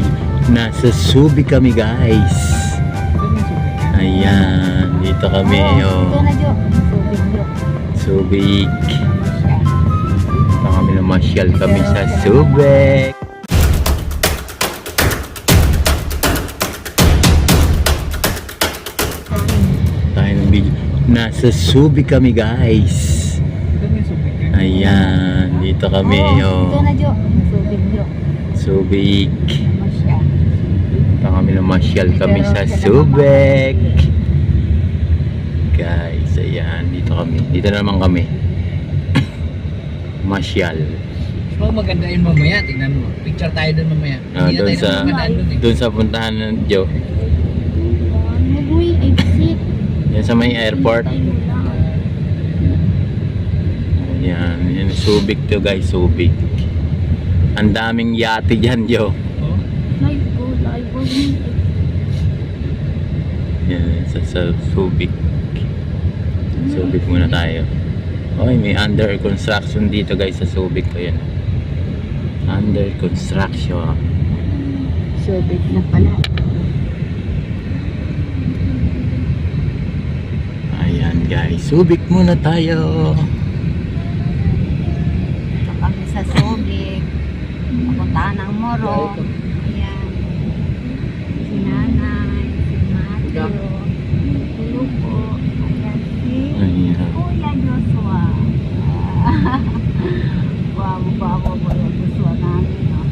video. Nasa Subi kami guys. Ayan, dito kami. Oh, na. Tubig. Subic. Dito kami namasyal kami sa Subic. Tayo ng video. Nasa Subi kami guys. Ayan, dito kami. Oh, na, Jo. Tubig, Jo. Subic. Kami namasyal kami sa Subic. Guys, ayan, dito kami. Dito na naman kami. Masyal. Oh, maganda yun mamaya. Tingnan mo. Picture tayo doon mamaya. Ah, Hindi doon sa doon eh. doon sa puntahan ng Joe. Mabuhay, exit. Yan sa may airport. Ayan, yan Subic to guys, Subic. Ang daming yate dyan, Joe. Oh. Live go, live go. Yan, sa, sa Subic. Subic muna tayo. Oy, may under construction dito guys sa Subic to yan. Under construction. Tubig na pala. Ayan guys, Subic muna tayo. Ito kami sa Subic. Papuntahan ng Moro. Ayan. Si Nanay, si Matthew. Hello po. Ayan si Ayan. Kuya Joshua. Bago ba ako Kuya Joshua namin. no?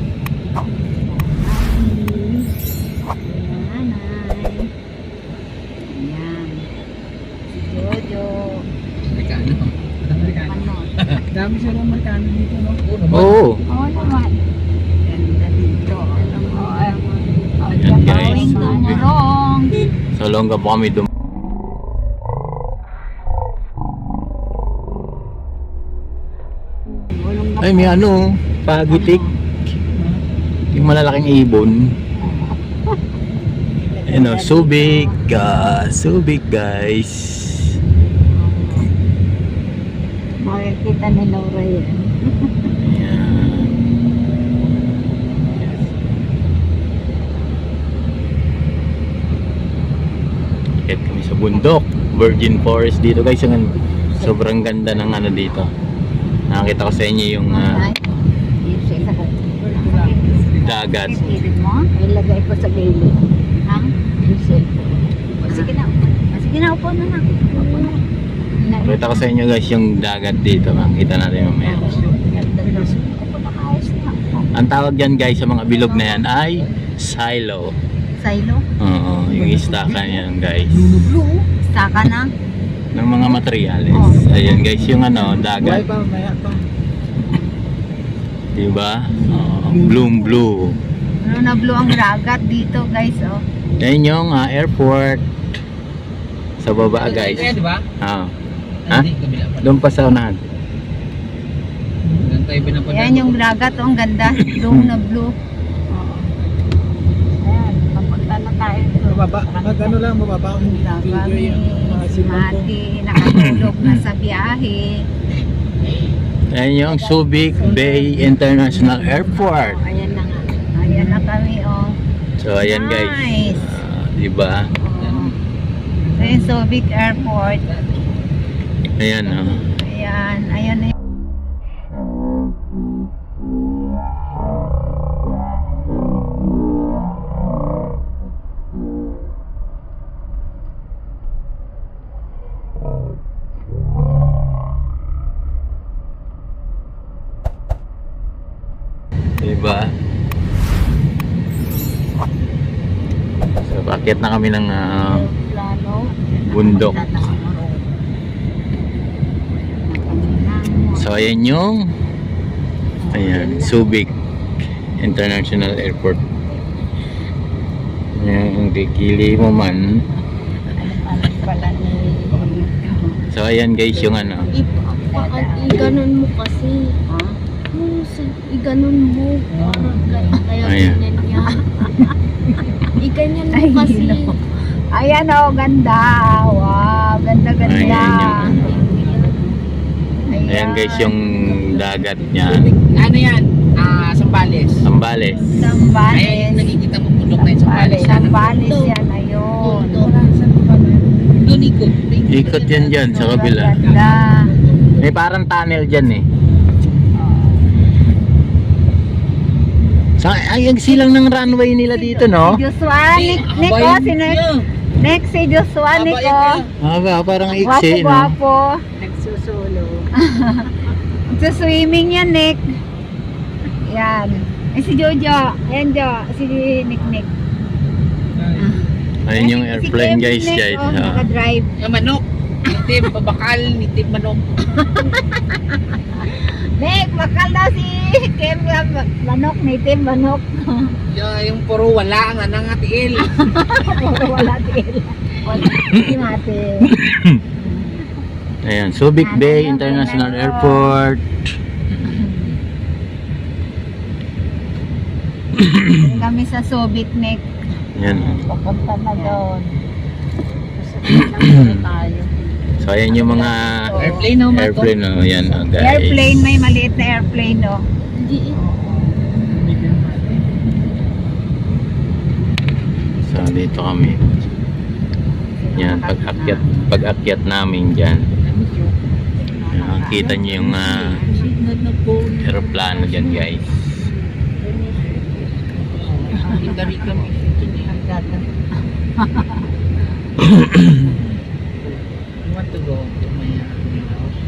Ayan, Nanay. Ayan. Si Jojo. Amerikano. Amerikano. Dami siya ng Amerikano dito, no? Oo. Oo. Naman. Ganda dito. Alam mo, alam mo. Ayan, guys. Going to Morong. Sa longga po kami dum Ay, may ano, pagitik. Yung malalaking ibon. Ano, Subic. ah, Subic, guys. Makikita ni Laura yan. Akit kami sa bundok. Virgin Forest dito guys. Yung sobrang ganda ng ano dito. Nakakita ko sa inyo yung ko. dagat. Ilagay ko sa gilid. Ang? O, Sige na. Sige na, upo na lang. Upo na. Nakita ko sa inyo guys yung dagat dito. Makita natin mamaya. Ang tawag dyan guys sa mga bilog na yan ay silo. Silo? Oo, yung istakan yan guys. Blue? Saka na? Ng mga materyales. Ayan guys, yung ano, dagat. Diba? Oo, bloom blue. Ano na blue ang dagat dito guys oh. Yan yung ah, airport. Sa baba guys. Ah. Ha? Doon pa sa unahan. Doon tayo pinapunta. Ayan yung dagat oh, ang ganda. Blue na blue. Oo. Ayan, papunta na tayo. Mababa, mag ano lang, mababa ang video yung mga. Mati, nakatulog na sa biyahe. Yan yung Subic Bay International Airport. Ayan na nga. Ayan na kami oh. So ayan guys. Nice. Ah, diba? Oh. Yung Subic Airport. Ayan oh. Ayan, ayan na Diba? So, bakit na kami ng plano. bundok. So, ayan yung ayan, Subic International Airport. Ayan, kikili mo man. So, ayan guys, yung ano. I-ganon mo kasi. Ha? Yung sa- I-ganon mo. Kaya, ganyan niya. I-ganyan mo kasi. no. Ayan oh, ganda. Wow, ganda ganda. Ayan Ayan guys, yung dagat niya. Ano yan? Ah, Sambales. Sambales. Sambales. Ayan yung nagiging bundok na yun sa Palis. Sambales yan, ayun. Doon ikot. Ikot yan dyan sa kabila. Ganda. May parang tunnel dyan eh. Sa, ay, ang silang ng runway nila dito, no? Joshua, Nick, Nick, oh, si Nick, Nick, si Joshua, Nick, oh. Aba, parang iksi, no? gwapo. Nagsusulo. Sa-swimming yan, Nick. Yan. Eh, si Jojo. Ayan, Jo. Si Nick, Nick. Ayun yung si airplane, Kevin, guys, Nick, guys. Oh, Ah. nakadrive. Yung manok. Nitib, babakal, nitib manok. Nick, bakal daw si Kim. Manok, native manok. Yung, yung puro wala nga nang atiil. Wala til. Wala. Si Mate. Ayan, Subic Bay International Airport. Kami sa Subic, Nick. Ayan. Papunta na doon. Tayo. So, ayan yung mga Airplane no, airplane, no? Ayan, oh, guys. Airplane, may maliit na airplane, no? So, dito kami. Yan, pag-akyat, pag-akyat namin dyan. Ayan, kita nyo yung ah, aeroplano dyan, guys. You want to go to my uh, house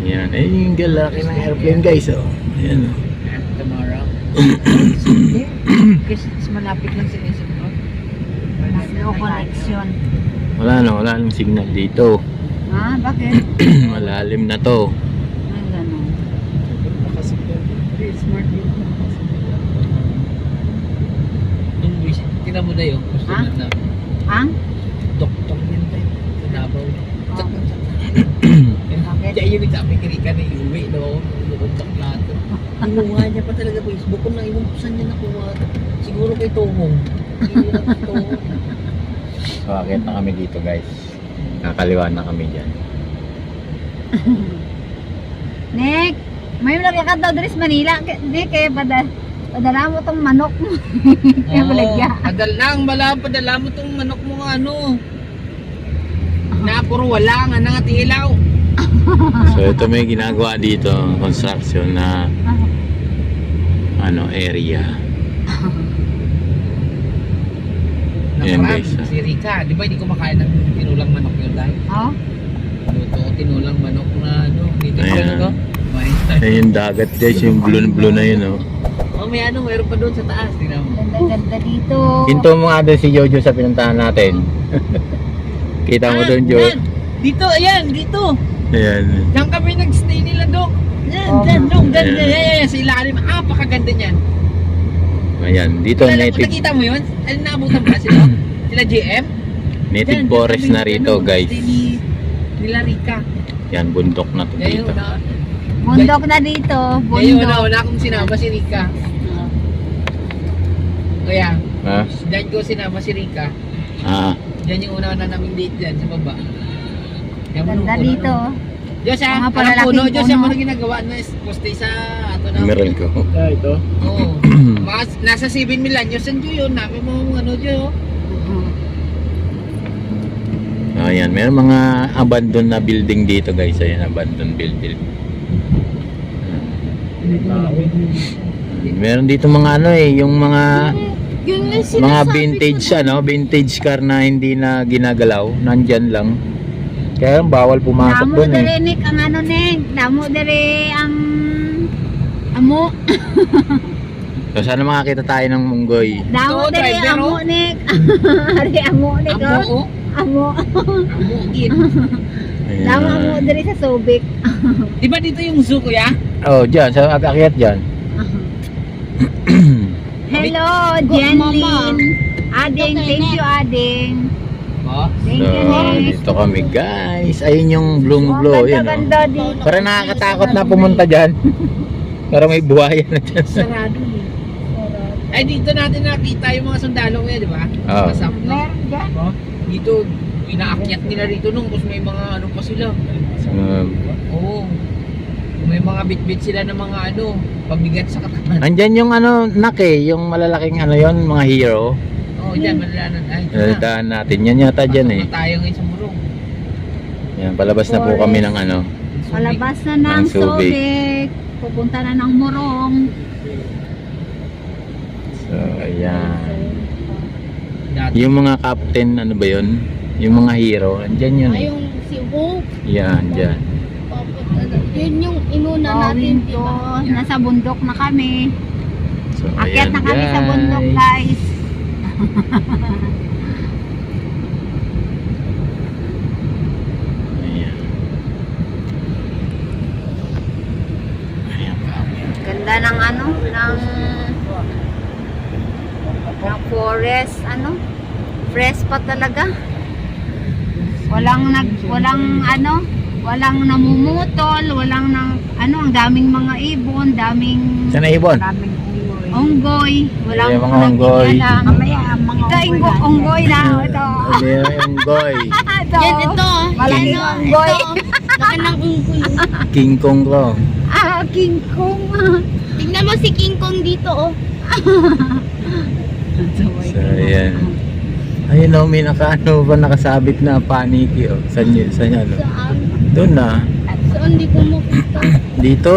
Yan, ay yung galaki ng airplane, guys, oh. Ayan, oh. tomorrow? Kasi malapit lang sa isip ko. No connection. Wala na, wala nang signal dito. Ha? Bakit? Malalim na to. Ay, ganun. Smart Nung wish, tinan mo na yun. Gusto Ha? na na. Ang? Doktor yun tayo. Sa Davao. Bakit? Kaya yun sabi kiri ka na iuwi no. Bubuntak lahat. Kinuha niya pa talaga Facebook ko na iwan ko saan niya nakuha. Siguro kay Tomong. Hindi na kay Tomong. So, akit na kami dito, guys. Nakaliwa na kami dyan. Nick, may naglakad daw dito sa Manila. Nick, eh, pada, padala mo tong manok mo. Kaya balagya. Adal lang, bala padala mo tong manok mo nga ano. Na puro wala nga nang atilaw. So, ito may ginagawa dito, construction na ano, area. Ayan, Nakaraan, guys. Si Rika, di ba hindi kumakain ng tinulang manok yun dahil? Oh? Luto ko tinulang manok na ano. Dito ko Ayan. Ayan yung dagat, guys. Yung blue-blue na yun, oh. Oh, may ano, mayroon pa doon sa taas. Tingnan mo. Ganda-ganda dito. Hinto mo nga doon si Jojo sa pinuntahan natin. Kita mo Ah, doon, Jo. yan. Dito, ayan, dito. Ayan. Diyan kami nag-stay nila, Dok. Yan, Oh. dyan, Dok. Ganda, Ayan. yan, yan, yan, sa ilalim. Ah, pakaganda niyan. Ayan. Dito, Kilala mo, native, nakita mo yun? Ano, naabutan ba sila? Sila JM? native forest na rito, guys. Nila Rika. Yan, bundok na to Yan dito. Bundok na dito. Yan yung Bundok. una-una kong sinama si Rika. Kaya, Ha? dahil ko sinama si Rika, Ah, Diyan yung una na naming date dyan sa baba. Yan, Ganda puno, dito. puno. Diyos ha, Mga parang palalaking puno. Diyos puno. yung mga ginagawa na poste sa ato na. meron ko. Oo. Mga, nasa 7 million. Diyos ang Diyo yun. Namin mo ano Diyo. Ayan, meron mga abandoned na building dito, guys. Ayan, abandoned building. Meron dito mga ano eh, yung mga mga vintage ano, vintage car na hindi na ginagalaw, nandyan lang. Kaya bawal pumasok Damo doon eh. dere, Nick, ang ano, Nick. Damo dere, ang... Amo. So sana makakita tayo ng munggoy. Damo dere, amo, oh. Nick. Ari, amo, Nick, Amo oh. o. Amo. Amo gin. Ayan. Damo amo dere sa Subic. Di ba dito yung zoo kuya? Oh, dyan, sa akyat dyan. Hello, Jenlyn. Ading, thank you, Ading. Oh. Thank So, dito kami guys. Ayun yung bloom Oh, glow. Yan, oh. ganda-ganda dito. Parang nakakatakot na pumunta dyan. Parang may buhaya na dyan. Sarado eh. Ay dito natin nakita yung mga sundalo kuya, di ba? Oo. Masap na. Meron dyan. Dito, inaakyat nila rito nung kasi may mga ano pa sila. Um, Oo. May mga bit-bit sila ng mga ano, pabigat sa katawan. Andyan yung ano, nake, yung malalaking ano yon mga hero. Oo, oh, dyan, malalanan. Ay. Nalitahan natin. Yan yata dyan eh. Tayo ngayon sa burong. Yan, palabas na po kami ng ano. Palabas na ng Ng Subic. Subic. Pupunta na ng Morong. So, ayan. Dati. Yung mga captain, ano ba yun? Yung mga hero, andyan yun Ay, eh. yung si Hope. Yan, dyan. Na- Yun yung inuna natin, di ba? Nasa bundok na kami. So, Akyat ayan na kami sa bundok guys. guys. Ayan. Ganda ng ano, ng ng forest, ano? Fresh pa talaga. Walang nag walang ano, walang namumutol, walang nang ano, ang daming mga ibon, daming Saan na ibon? daming unggoy, walang Ayan, mga unggoy. nagtiyalang. Mamaya mga ito, unggoy, unggoy na ito. Ayan, yung goy. ito. Yan, ito. Malaking Yan, oh, unggoy. Ito. Laki ng unggoy. King Kong ko. Ah, King Kong. Tingnan mo si King Kong dito, oh. So, ayan. Ayun o, may nakaano ba nakasabit na paniki o. Saan yun? Saan yan? o? Saan? Doon na. Saan di ko makita? Dito.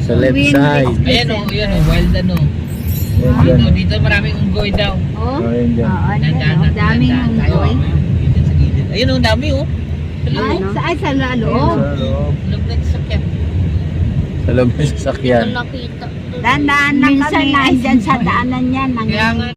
Sa left side. Ayan o, yun o, wild ano. Dito, dyan. dito maraming unggoy daw. Oh, Oh, yan dyan. Oo, oh, daming unggoy. Sa. Ayun o, ang dami o. Sa Ay, loob. sa, ay, sa lalo. Sa loob. Loob na sa sakyan. Sa loob ng sasakyan. Saan nakita? Dandaan na kami. Minsan na dyan sa daanan yan. Kaya nga,